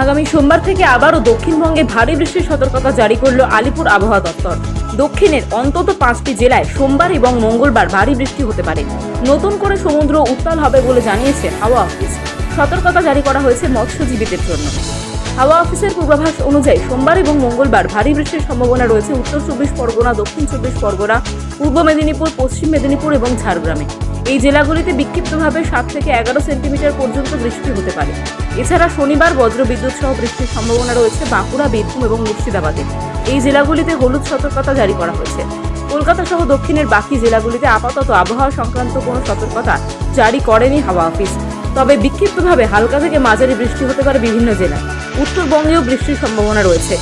আগামী সোমবার থেকে আবারও দক্ষিণবঙ্গে ভারী বৃষ্টির সতর্কতা জারি করল আলিপুর আবহাওয়া দপ্তর। দক্ষিণের অন্তত পাঁচটি জেলায় সোমবার এবং মঙ্গলবার ভারী বৃষ্টি হতে পারে। নতুন করে সমুদ্র উত্তাল হবে বলে জানিয়েছে হাওয়া অফিস। সতর্কতা জারি করা হয়েছে মৎস্যজীবীদের জন্য। হাওয়া অফিসের পূর্বাভাস অনুযায়ী সোমবার এবং মঙ্গলবার ভারী বৃষ্টির সম্ভাবনা রয়েছে উত্তর চব্বিশ পরগনা, দক্ষিণ চব্বিশ পরগনা, পূর্ব মেদিনীপুর, পশ্চিম মেদিনীপুর এবং ঝাড়গ্রামে। এই জেলাগুলিতে বিক্ষিপ্তভাবে সাত থেকে এগারো সেন্টিমিটার পর্যন্ত বৃষ্টি হতে পারে। এছাড়া শনিবার বজ্রবিদ্যুৎ সহ বৃষ্টির সম্ভাবনা রয়েছে বাঁকুড়া, বীরভূম এবং মুর্শিদাবাদে। এই জেলাগুলিতে হলুদ সতর্কতা জারি করা হয়েছে। কলকাতা সহ দক্ষিণের বাকি জেলাগুলিতে আপাতত আবহাওয়া সংক্রান্ত কোনো সতর্কতা জারি করেনি হাওয়া অফিস। তবে বিক্ষিপ্তভাবে হালকা থেকে মাঝারি বৃষ্টি হতে পারে বিভিন্ন জেলায়। উত্তরবঙ্গেও বৃষ্টির সম্ভাবনা রয়েছে।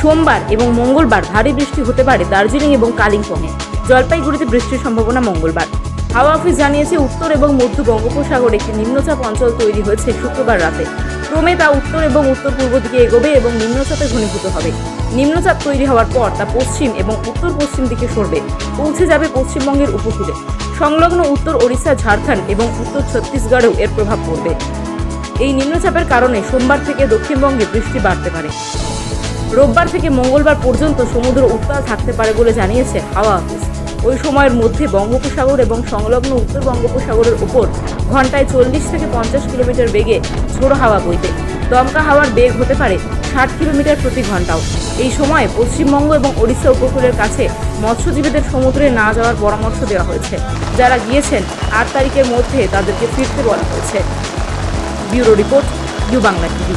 সোমবার এবং মঙ্গলবার ভারী বৃষ্টি হতে পারে দার্জিলিং এবং কালিম্পংয়ে। জলপাইগুড়িতে বৃষ্টির সম্ভাবনা মঙ্গলবার। হাওয়া অফিস জানিয়েছে উত্তর এবং মধ্য বঙ্গোপসাগরে একটি নিম্নচাপ অঞ্চল তৈরি হয়েছে শুক্রবার রাতে। ক্রমে তা উত্তর এবং উত্তর পূর্ব দিকে এগোবে এবং নিম্নচাপে ঘনীভূত হবে। নিম্নচাপ তৈরি হওয়ার পর তা পশ্চিম এবং উত্তর পশ্চিম দিকে সরবে, পৌঁছে যাবে পশ্চিমবঙ্গের উপকূলে। সংলগ্ন উত্তর ওড়িশা, ঝাড়খণ্ড এবং উত্তর ছত্তিশগড়েও এর প্রভাব পড়বে। এই নিম্নচাপের কারণে সোমবার থেকে দক্ষিণবঙ্গে বৃষ্টি বাড়তে পারে। রোববার থেকে মঙ্গলবার পর্যন্ত সমুদ্র উত্তাল থাকতে পারে বলে জানিয়েছে হাওয়া অফিস। ওই সময়ের মধ্যে বঙ্গোপসাগর এবং সংলগ্ন উত্তর বঙ্গোপসাগরের উপর ঘন্টায় চল্লিশ থেকে পঞ্চাশ কিলোমিটার বেগে ঝোড়ো হাওয়া বইতে। দমকা হাওয়ার বেগ হতে পারে ষাট কিলোমিটার প্রতি ঘন্টাও। এই সময় পশ্চিমবঙ্গ এবং ওড়িশা উপকূলের কাছে মৎস্যজীবীদের সমুদ্রে না যাওয়ার পরামর্শ দেওয়া হয়েছে। যারা গিয়েছেন, আট তারিখের মধ্যে তাদেরকে ফিরতে বলা হয়েছে। Bureau report U Bangla TV.